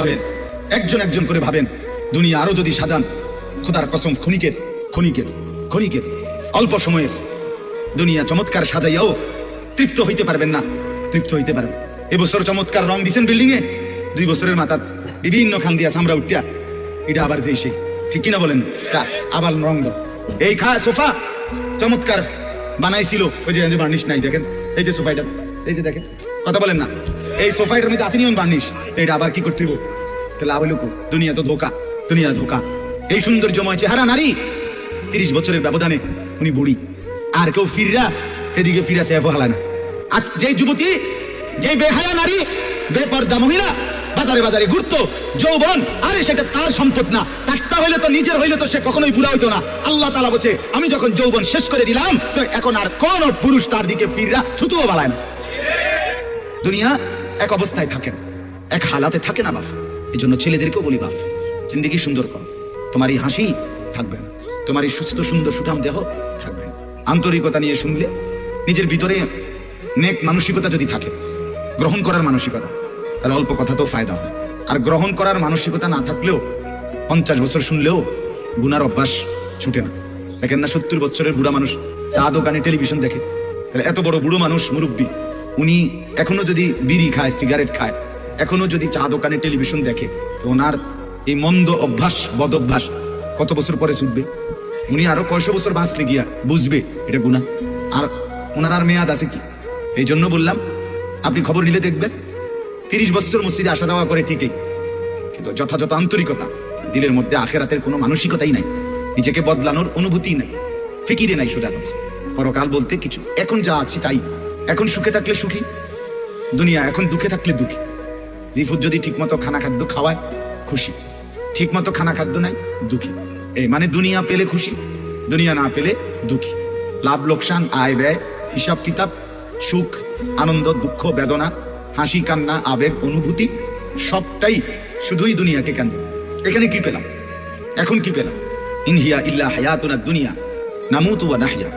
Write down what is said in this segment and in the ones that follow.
ভাবেন, একজন একজন করে ভাবেন, দুনিয়া আরও যদি সাজান, খোদার কসম ক্ষণিকের ক্ষণিকের ক্ষণিকের, অল্প সময়ের, দুনিয়া চমৎকার সাজাইয়াও তৃপ্ত হইতে পারবেন না, তৃপ্ত হইতে পারবেন। এবছর চমৎকার রং দিছেন বিল্ডিং এ দুই বছরের মাথাত বিভিন্ন খান দিয়া আমরা উঠিয়া, এটা আবার যেই সেই, ঠিক কিনা বলেন? তা, আবার রং দাও। এই খা, সোফা, চমৎকার বানাইছিল, ওই যে বার্নিশ নাই, দেখেন, এই যে সোফাইটা এই যে দেখেন, কথা বলেন না, এই সোফাইটার মধ্যে আসেনি বার্নিশ এটা আবার কি করতে হইব? দুনিয়া তো ধোকা, দুনিয়া ধোকা। এই চেহারা নারী। তিরিশ বছরের ব্যবধানে উনি বুড়ি। আর কেউ ফিররা, এদিকে না। আজ যে যুবতী যে নারী, বেপর্দা মহিলা, বাজারে বাজারে ঘুরতো, যৌবন, আরে সেটা তার সম্পদ না। তারটা হইলে তো নিজের হইলে তো সে কখনোই বুড়া হইতো না। আল্লাহ তালা বলছে, আমি যখন যৌবন শেষ করে দিলাম, তো এখন আর কোন পুরুষ তার দিকে ফিররা ছুতুও বালায় না। দুনিয়া এক অবস্থায় থাকেন এক হালাতে থাকে না বাপ। এই জন্য ছেলেদেরকেও বলি বাপ জিন্দিগি সুন্দর কর। তোমার এই হাসি থাকবে না। তোমার এই সুস্থ, সুন্দর, সুঠাম দেহ থাকবে না। আন্তরিকতা নিয়ে শুনলে নিজের ভিতরে নেক মানসিকতা যদি থাকে, গ্রহণ করার মানসিকতা, তাহলে অল্প কথাতেও ফায়দা হয় আর গ্রহণ করার মানসিকতা না থাকলেও, পঞ্চাশ বছর শুনলেও গুনার অভ্যাস ছুটে না। দেখেন না সত্তর বছরের বুড়া মানুষ চা দোকানে টেলিভিশন দেখে? তাহলে এত বড় বুড়ো মানুষ মুরব্বী, উনি এখনও যদি বিড়ি খায়, সিগারেট খায় এখনও যদি চা দোকানে টেলিভিশন দেখে, তো ওনার এই মন্দ অভ্যাস, বদ অভ্যাস কত বছর পরে ছুটবে? উনি আরও কয়শো বছর বাঁচলে গিয়া বুঝবে এটা গুণা আর ওনার আর মেয়াদ আছে কি? এই জন্য বললাম, আপনি খবর নিলে দেখবেন, তিরিশ বছর মসজিদে আসা যাওয়া করে ঠিকই। কিন্তু যথাযথ আন্তরিকতা, দিলের মধ্যে আখেরাতের কোনো মানসিকতাই নাই। নিজেকে বদলানোর অনুভূতি নাই। ফিকিরে নাই সোজা কথা। পরকাল বলতে কিছু। এখন যা আছি তাই। এখন সুখে থাকলে সুখী। দুনিয়া এখন দুঃখে থাকলে দুঃখী। জিফুত যদি ঠিকমতো খানা খাদ্য খাওয়ায়, খুশি। ঠিকমতো খানা খাদ্য নাই, দুঃখী। এই মানে দুনিয়া পেলে খুশি, দুনিয়া না পেলে দুঃখী। লাভ, লোকসান, আয়, ব্যয়, হিসাব, কিতাব, সুখ, আনন্দ, দুঃখ, বেদনা, হাসি, কান্না, আবেগ, অনুভূতি, সবটাই শুধুই দুনিয়াকে কেন এখানে কি পেলাম? এখন কি পেলাম? ইনহিয়া ইল্লা হায়াতুনা দুনিয়া, নামুতু ওয়া নাহিয়া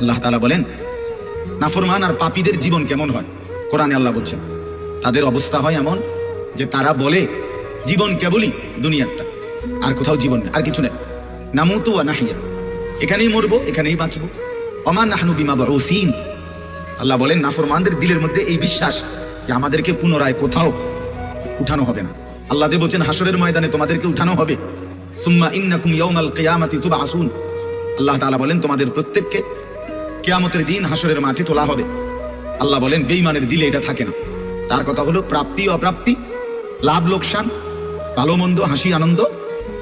আল্লাহ তাআলা বলেন, নাফরমান আর পাপীদের জীবন কেমন হয়? কোরআনে আল্লাহ বলছেন, তাদের অবস্থা হয় এমন যে তারা বলে, জীবন কেবলই দুনিয়ারটা, আর কোথাও জীবন আর কিছু নেই। নামুতু ওয়া নাহিয়া। এখানেই মরবো, এখানেই বাঁচবো। অমান নাহনু বিমা বাউসিন আল্লাহ বলেন, নাফরমানদের দিলের মধ্যে এই বিশ্বাস যে আমাদেরকে পুনরায় কোথাও উঠানো হবে না। আল্লাহ যে বলছেন হাসরের ময়দানে তোমাদেরকে উঠানো হবে। সুম্মা ইন্নাকুম ইয়াউমাল কিয়ামাতি তুবআসুন আল্লাহ তাআলা বলেন, তোমাদের প্রত্যেককে কিয়ামতের দিন হাসরের মাঠে তোলা হবে। আল্লাহ বলেন, বেঈমানের দিলে এটা থাকে না। তার কথা হলো প্রাপ্তি অপ্রাপ্তি লাভ লোকসান, ভালো মন্দ, হাসি, আনন্দ।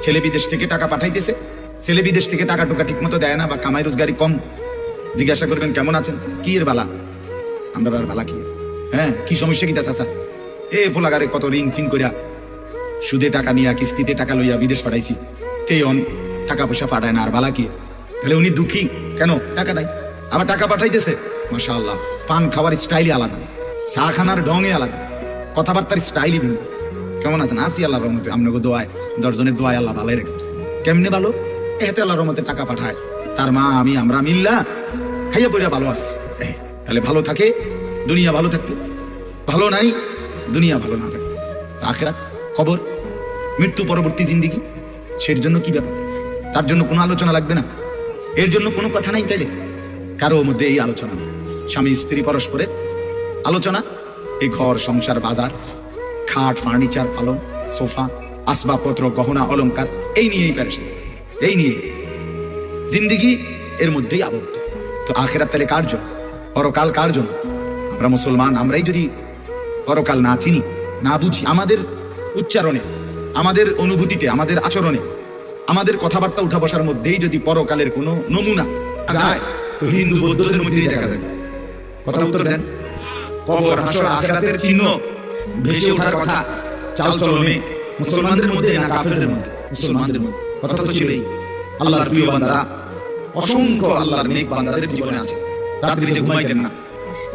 ছেলে বিদেশ থেকে টাকা পাঠাইতেছে। ছেলে বিদেশ থেকে টাকা টোকা ঠিক মতো দেয় না বা কামাই রোজগারি কম। জিজ্ঞাসা করবেন, কেমন আছেন? কি এর বালা? আমরা আর বালা কি? হ্যাঁ কি সমস্যা কি চাচা? এ ফোলাগারে কত রিং ফিন করিয়া সুদে টাকা নিয়া, কিস্তিতে টাকা লইয়া বিদেশ পাঠাইছি। তে অন টাকা পয়সা পাঠায় না, আর বালা কি? তাহলে উনি দুঃখী? কেন? টাকা নাই। আবার টাকা পাঠাইতেছে? মাশা আল্লাহ পান খাওয়ার স্টাইলই আলাদা। চা খানার ঢঙে আলাদা। কথাবার্তার স্টাইলই ভিন্ন। কেমন আছেন? আসি আল্লাহ রহমতে। আপনাকে দোয়ায়, দশজনের দোয়ায় আল্লাহ ভালোই রাখছে। কেমনে ভালো? এতে আল্লাহ রহমতে টাকা পাঠায়। তার মা, আমি, আমরা মিল্লা খাইয়া পড়িয়া ভালো আছি। তাহলে ভালো থাকে, দুনিয়া ভালো থাকবে। ভালো নাই, দুনিয়া ভালো না থাকে আখেরাত খবর মৃত্যু পরবর্তী জিন্দিগি, সের জন্য কি ব্যাপার? তার জন্য কোনো আলোচনা লাগবে না। এর জন্য কোনো কথা নাই তাইলে। কারও মধ্যে এই আলোচনা স্বামী, স্ত্রী, পরস্পরের আলোচনা, এই ঘর, সংসার, বাজার খাট, ফার্নিচার পালন সোফা, আসবাবপত্র, গহনা, অলংকার, এই নিয়েই প্যারেশান, এই নিয়ে। জিন্দিগি এর মধ্যেই আবদ্ধ। তো আখেরাত তাহলে কার জন্য? পরকাল কার জন্য? আমরা মুসলমান, আমরাই যদি পরকাল না চিনি, না বুঝি, আমাদের উচ্চারণে, আমাদের অনুভূতিতে, আমাদের আচরণে, আমাদের কথাবার্তা উঠা বসার মধ্যেই যদি পরকালের কোনো নমুনা যায়, তো হিন্দু বৌদ্ধদের মধ্যেই দেখা যাবে। কথা উত্তর দেন। কবর, হাসর, আখেরাতের চিহ্ন। ভেসে ওঠার কথা। চাল চলনে। মুসলমানদের মধ্যে না কাফেরদের মধ্যে? মুসলমানদের মধ্যে। কথা তো ছিলই। আল্লাহর প্রিয় বান্দারা, অসংখ্য আল্লাহর নেক বান্দাদের জীবনে আছে। রাত্রিতে ঘুমাইতেন না।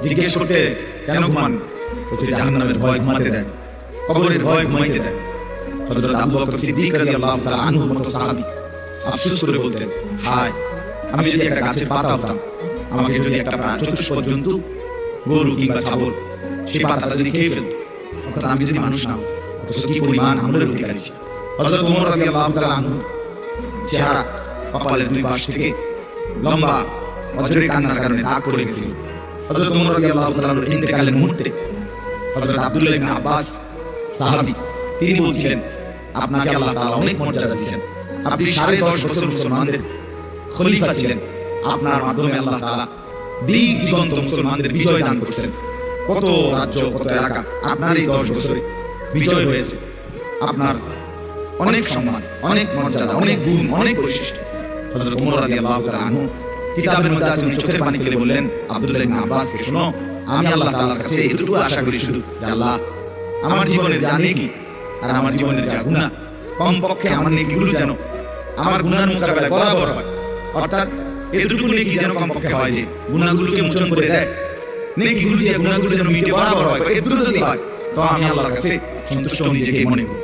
জিজ্ঞেস করতে, কেন ঘুমান? হচ্ছে জাহান্নামের ভয় ঘুমাতে দেয়। কবরের ভয় ঘুমাইতে দেয়। হযরত আবু বকর সিদ্দিক রাদিয়াল্লাহু তাআলা আনহুর মতো সাহাবী আফসোস করে বলতেন, হায়, আমি যদি একটা গাছের পাতা হতাম, আমাকে যদি একটা প্রাণ চতুষ্পদ জন্তু, গরু কিংবা ছাগল সেই পাতাটা যদি খেয়ে ফেলত অর্থাৎ আমি যদি মানুষ অথচ কি পরিমাণ আমলের অধিকারী? ছিল হযরত ওমর রাদিয়াল্লাহু তাআলা আনহু, চেহারা কপালের দুই পাশ থেকে লম্বা অজরে কান্নার কারণে দাগ পড়ে হযরত ওমর রাদিয়াল্লাহু তাআলা আনহুর ইন্তেকালের মুহূর্তে হযরত আব্দুল্লাহ ইবনে আব্বাস সাহাবী, তিনি বলছিলেন, আপনাকে আল্লাহ তাআলা অনেক মর্যাদা দিয়েছেন। আপনি সাড়ে দশ বছর মুসলমানদের খলিফা ছিলেন। আপনার মাধ্যমে আল্লাহ তাআলা দিক দিগন্ত মুসলমানদের বিজয় দান করেছেন। কত রাজ্য, কত এলাকা, আপনার এই দশ বছরে বিজয় হয়েছে। আপনার অনেক সম্মান, অনেক মর্যাদা, অনেক গুণ, অনেক বৈশিষ্ট্য। কিতাবের মধ্যে আছে চোখের পানি ফেলে বললেন, আব্দুল্লাহ ইবনে আব্বাসকে শোনো, আমি আল্লাহ তাআলার কাছে এতটুকু আশা করি শুধু যে আল্লাহ আমার জীবনের যা নেকি আর আমার জীবনের যা গুনাহ কম পক্ষে আমার নেকিগুলো যেন আমার গুনার মোকাবেলায় বরাবর হয়। অর্থাৎ এতটুকু নেকি যেন কম পক্ষে হয় যে গুনাহগুলোকে মোচন করে দেয় দিয়ে যেন মিটে হয় যদি হয়, তো আমি আল্লাহর কাছে সন্তুষ্ট নিজেকে মনে করি।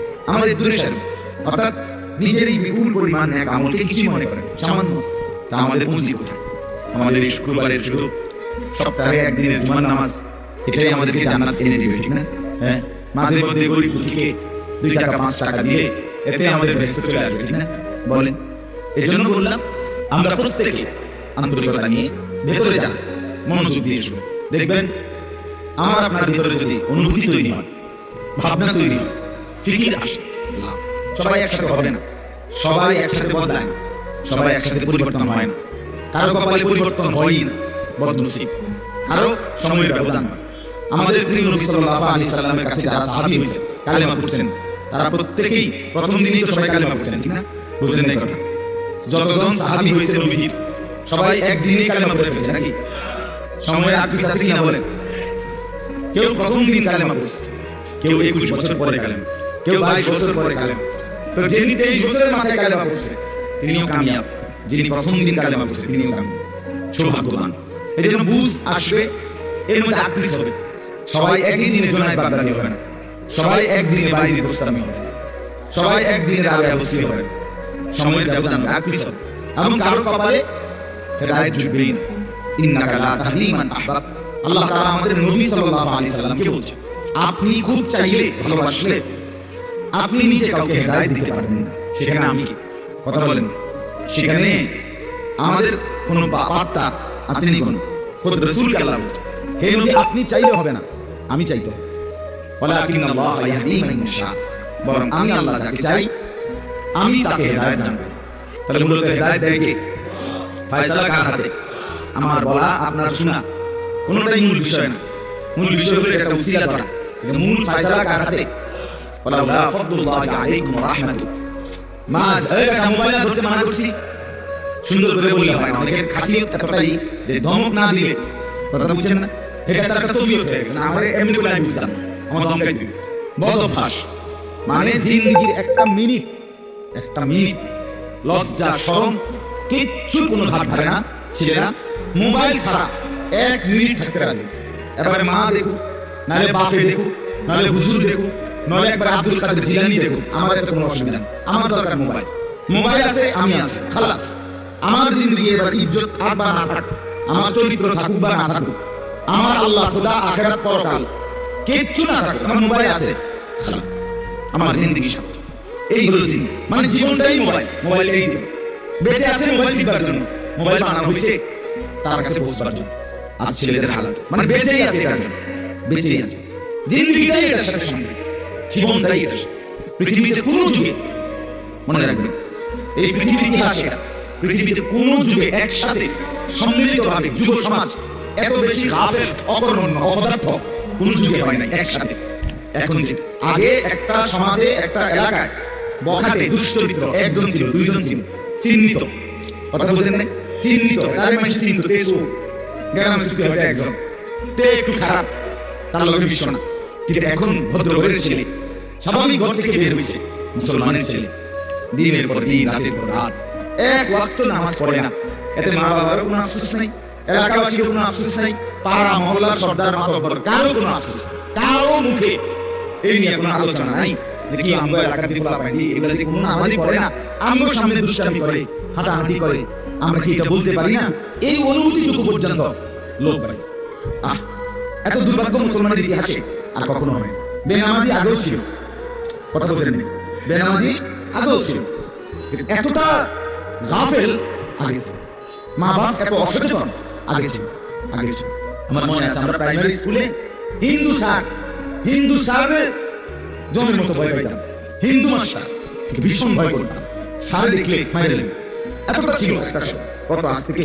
অর্থাৎ নিজের এই বিপুল পরিমাণ এক আমলকে কিছুই মনে সামান্য। তা আমাদের পুঁজি কোথায়? আমাদের শুক্রবারের শুধু সপ্তাহে একদিনের জুমার নামাজ, এটাই আমাদেরকে জান্নাত এনে দিবে, ঠিক না? হ্যাঁ? মাঝে মধ্যে গরিব দুঃখীকে দুই টাকা, পাঁচ টাকা দিয়ে এতে আমাদের ভেস্তে চলে আসবে, ঠিক না? বলেন। এই জন্য বললাম, আমরা প্রত্যেকে আন্তরিকতা নিয়ে ভেতরে যান, মনোযোগ দিয়ে শুনুন। দেখবেন, আমার আপনার ভিতরে যদি অনুভূতি তৈরি হয়, ভাবনা তৈরি হয়, ফিকির আসে। সবাই একসাথে হবে না, সবাই একসাথে বদলায় না, সবাই একসাথে পরিবর্তন হয় না, কারও কপালে পরিবর্তন হয়ই না, বদনসিব, কারও সময়ের ব্যবধান আমাদের প্রিয় নবী সাল্লাল্লাহু আলাইহি সাল্লামের কাছে যারা সাহাবী হয়েছে কালেমা পড়ছেন, তারা প্রত্যেকেই প্রথম দিনই তো সবাই কালেমা পড়ছেন, ঠিক না? বুঝলেন এই কথা? যতজন সাহাবী হয়েছে নবীজির, সবাই একদিনেই কালেমা পড়ে ফেলেছে, নাকি? সময়ের আগ পিছ আছে কিনা বলেন? কেউ প্রথম দিন কালেমা পড়ছে কেউ একুশ বছর পরে কালেমা কেউ বাইশ বছর পরে কালেমা তো যিনি তেইশ বছরের মাথায় কালেমা পড়ছে তিনিও কামিয়াব। যিনি প্রথম দিন কালেমা পড়ছে তিনিও কামিয়াব। সৌভাগ্যবান। এই জন্য বুঝ আসবে এর মধ্যে আকৃষ্ট হবে। সবাই একই দিনে জোনায় বাগদাদি হবে না। সবাই একদিনে বাইরে গোস্তামি হবে। সবাই একদিনের আগে অবস্থি হবে। সময়ের ব্যবধান আকৃষ্ট হবে। এবং কারও কপালে হেদায়েত জুটবেই না ইন্নাকা লা তাহদি মান আহবাব। আল্লাহ তাআলা আমাদের নবী সাল্লাল্লাহু আলাইহি সাল্লামকে বলছেন আপনি খুব চাইলে ভালোবাসলে আপনি নিজে কাউকে হেদায়েত দিতে পারবেন না। সেখানে আমি? কথা বলেন। সেখানে আমাদের কোনো বার্তা আসেনি কোনো? খোদ রাসূলকে আল্লাহ বলছেন হে নবী আপনি চাইলে হবে না আমি চাইতে হবে। ওয়ালাকিন আল্লাহ ইয়াহদি মান ইয়াশা। বরং আমি আল্লাহ যাকে চাই আমি তাকে হেদায়েত দান করি। তাহলে মূলত হেদায়েত দেয় কে? ফয়সালা কার হাতে? আমার বলা আপনার শোনা কোনোটাই মূল বিষয় না। মূল বিষয় হলো এটা উসিলা ধরা। এটা মূল ফয়সালা কার হাতে? ওয়ালাউলা ফাদলুল্লাহি আলাইকুম ওয়া রাহমাতুহু মা একটা মোবাইল ধরতে মানা করছি। সুন্দর করে বললে হয় না। অনেকের খাসিয়ত এতটাই যে ধমক না দিলে। কথা বুঝছেন না? এটা তার একটা তবিয়ত হয়ে গেছে। না আমার এমনি করে আমি বুঝতাম। আমার ধমকাই দিবে বদ অভ্যাস মানে জিন্দগির একটা মিনিট একটা মিনিট। লজ্জা শরম কিচ্ছু কোনো ধার ধারে না ছেলেরা মোবাইল ছাড়া এক মিনিট থাকতে রাজি। এবারে মা দেখুক নাহলে বাপে দেখুক নাহলে হুজুর দেখুক নাহলে একবার আব্দুল কাদের জিলানি দেখুক, আমার এত কোনো অসুবিধা নেই। আমার দরকার মোবাইল। মোবাইল আছে, আমি আছি, খালাস। আমার জিন্দগি এবার ইজ্জত থাক বা না থাক, আমার চরিত্র থাকুক বা না থাকুক, আমার আল্লাহ খোদা আখেরাত পরকাল। কিচ্ছু না থাকুক, আমার মোবাইল আছে, খালাস। আমার জিন্দগি সাথে এই হলো জিন্দি মানে জীবনটাই মোবাইল মোবাইল এই বেঁচে আছে মোবাইল টিপবার জন্য। মোবাইল বানানো হয়েছে তার কাছে পৌঁছবার জন্য। আজ ছেলেদের হালাত। মানে বেঁচেই আছে এটার জন্য। বেঁচেই আছে। জিন্দগিটাই এটার সাথে সঙ্গে জীবনটাই এটার। পৃথিবীতে কোনো যুগে মনে রাখবেন। এই পৃথিবীর ইতিহাসে পৃথিবীতে কোন যুগে একসাথে সম্মিলিতভাবে যুব সমাজ এত বেশি গাফেল অকর্মণ্য অপদার্থ কোন যুগে হয় না একসাথে। এখন যে আগে একটা সমাজে একটা এলাকায় বখাটে দুশ্চরিত্র একজন ছিল দুইজন ছিল চিহ্নিত। কথা বুঝলেন না চিহ্নিত তার মানে চিহ্নিত গ্রাম হয়তো একজন। তে একটু খারাপ, তার না। কিন্তু এখন ছেলে। স্বাভাবিক ঘর থেকে বের হয়েছে, মুসলমানের ছেলে। দিনের পর দিন, রাতের পর রাত। এক ওয়াক্ত নামাজ পড়ে না। এতে মা বাবার কোনো আফসোস নাই এলাকাবাসীর কোনো আফসোস নাই, পাড়া মহল্লার সর্দার, মাতব্বর, কারও কোনো আফসোস। কারও মুখে। এই নিয়ে কোনো আলোচনা নাই যে কি আমগো এলাকাতে ফুলা এগুলা যে কোনো নামাজই পড়ে না। আমগো সামনে দুষ্টামি করে, হাঁটাহাঁটি করে। আমরা কি এটা বলতে পারি না? এই অনুভূতিটুকু পর্যন্ত। লোক বাড়ছে আহ, এত দুর্ভাগ্য মুসলমানের ইতিহাসে আর কখনো হয় বেনামাজি আগেও ছিল। কথা বলছেন বেনামাজি আগেও ছিল। এতটা গাফেল আগে ছিল। মা বাপ এত অসচেতন আগে ছিল। আগে ছিল। আমার মনে আছে, আমরা প্রাইমারি স্কুলে হিন্দু স্যার হিন্দু স্যারে জমের মতো ভয় পাইতাম। হিন্দু মাস্টার ভীষণ ভয় করতাম। স্যারে দেখলে মাইরে এতটা ছিল একটা। কত আজ থেকে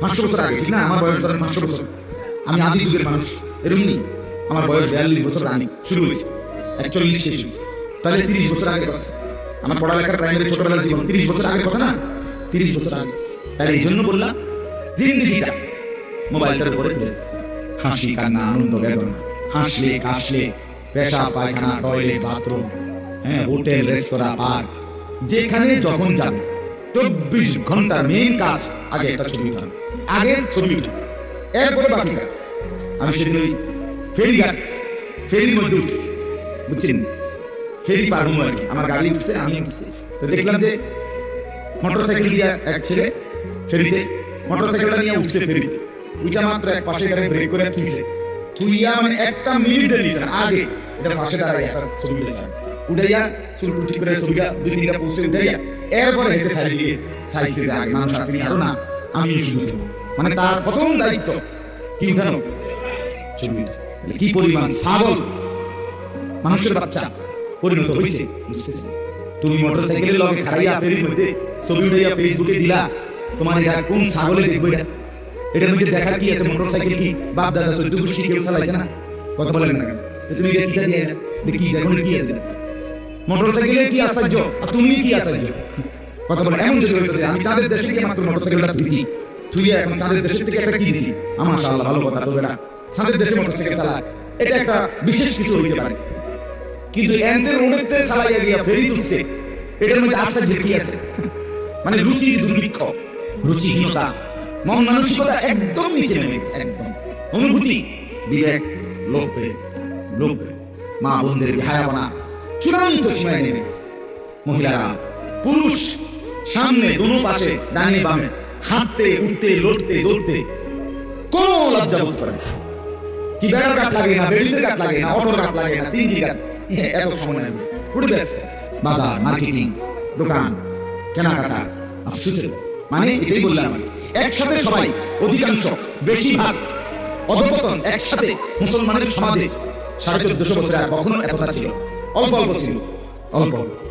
পাঁচশো বছর আগে, ঠিক না? আমার বয়স ধরেন পাঁচশো বছর। আমি আদি যুগের মানুষ আমার বয়স বিয়াল্লিশ বছর রানি, শুরু হয়েছে। একচল্লিশ শেষ তাহলে তিরিশ বছর আগের কথা। আমার পড়ালেখার প্রাইমারি ছোটবেলার জীবন। তিরিশ বছর আগের কথা না? তিরিশ বছর আগে। এই জন্য বললাম, জিন্দিগিটা মোবাইলটার উপরে হাসি, কান্না, আনন্দ, বেদনা। হাসলে, কাশলে, পেশা, পায়খানা, টয়লেট, বাথরুম হ্যাঁ হোটেল, রেস্তোরাঁ, পার্ক, যেখানে যখন যাবে। চব্বিশ ঘণ্টার মেইন কাজ আগে একটা ছবি উঠানো। আগে ছবি উঠানো। এরপরে বাকি কাজ। আমি সেদিন ওই ফেরিঘাট ফেরির মধ্যে উঠছি, বুঝছেন? ফেরি পার হব আর। আমার গাড়ি উঠছে, আমি উঠছি। তো দেখলাম যে মোটরসাইকেল দিয়ে এক ছেলে ফেরিতে মোটরসাইকেলটা নিয়ে উঠছে ফেরিতে। উইটা মাত্র এক পাশে গাড়ি ব্রেক করে তুইছে তুইয়া মানে একটা মিনিট দেরি না আগে। এটা পাশে দাঁড়ায় একটা ছবি উঠেছে। উঠাইয়া, চুল ঠিক করে ছবিটা দুই তিনটা পোস্টে উঠাইয়া এরপরে হেঁটে সাইড দিয়ে সাইজে যে আগে মানুষ আসেনি আরও না আমি শুধু ছিল। মানে তার প্রথম দায়িত্ব। কি উঠানো? তাহলে কি পরিমাণ সাবল মানুষের বাচ্চা। পরিণত বুঝতেছেন? তুমি মোটরসাইকেলের লগে খাড়াইয়া ফেরির মধ্যে ছবি উঠাইয়া ফেসবুকে দিলা। তোমার এটা কোন ছাগলে দেখবে এটা? এটার মধ্যে দেখার কি আছে? মোটরসাইকেল কি? বাপ দাদা চোদ্দ গোষ্ঠী কেউ চালাইছে না? কথা বলেন না তো তুমি এটা টিকা দিয়ে দেখি দেখুন কি আছে? মোটরসাইকেলে কি আশ্চর্য? আর তুমি কি আশ্চর্য। কথা বলে এমন যদি হইতো যে আমি চাঁদের দেশে গিয়ে মাত্র মোটরসাইকেলটা এখন চাঁদের দেশের থেকে একটা কি দিছি আমার আল্লাহ ভালো কথা তো বেটা। চাঁদের দেশে মোটরসাইকেল চালা এটা একটা বিশেষ কিছু হইতে পারে। কিন্তু রোডেতে চালাইয়া গিয়া ফেরি তুলছে এটার মধ্যে আশ্চর্য কি আছে? মানে রুচির দুর্ভিক্ষ রুচিহীনতা মন মানসিকতা একদম নিচে নেমে গেছে একদম। অনুভূতি? বিবেক লোক পেয়েছে। মা বোনদের বিহায়াবনা চূড়ান্ত সীমায় নেমে মহিলারা পুরুষ সামনে দোনো পাশে ডানে বামে হাঁটতে উঠতে লড়তে দৌড়তে। কোনো লজ্জা বোধ করে না। কি বেড়ার গাত লাগে না বেড়িদের গাত লাগে না অটোর গাত লাগে না গাত এ, এত সময় লাগে পুরো ব্যস্ত বাজার মার্কেটিং দোকান কেনাকাটা আফসোসের মানে এটাই বললাম একসাথে সবাই অধিকাংশ বেশিরভাগ অধপতন একসাথে মুসলমানের সমাজে সাড়ে চোদ্দশো বছর আর কখনো এতটা ছিল অল্প অল্প ছিল। অল্প। অল্প।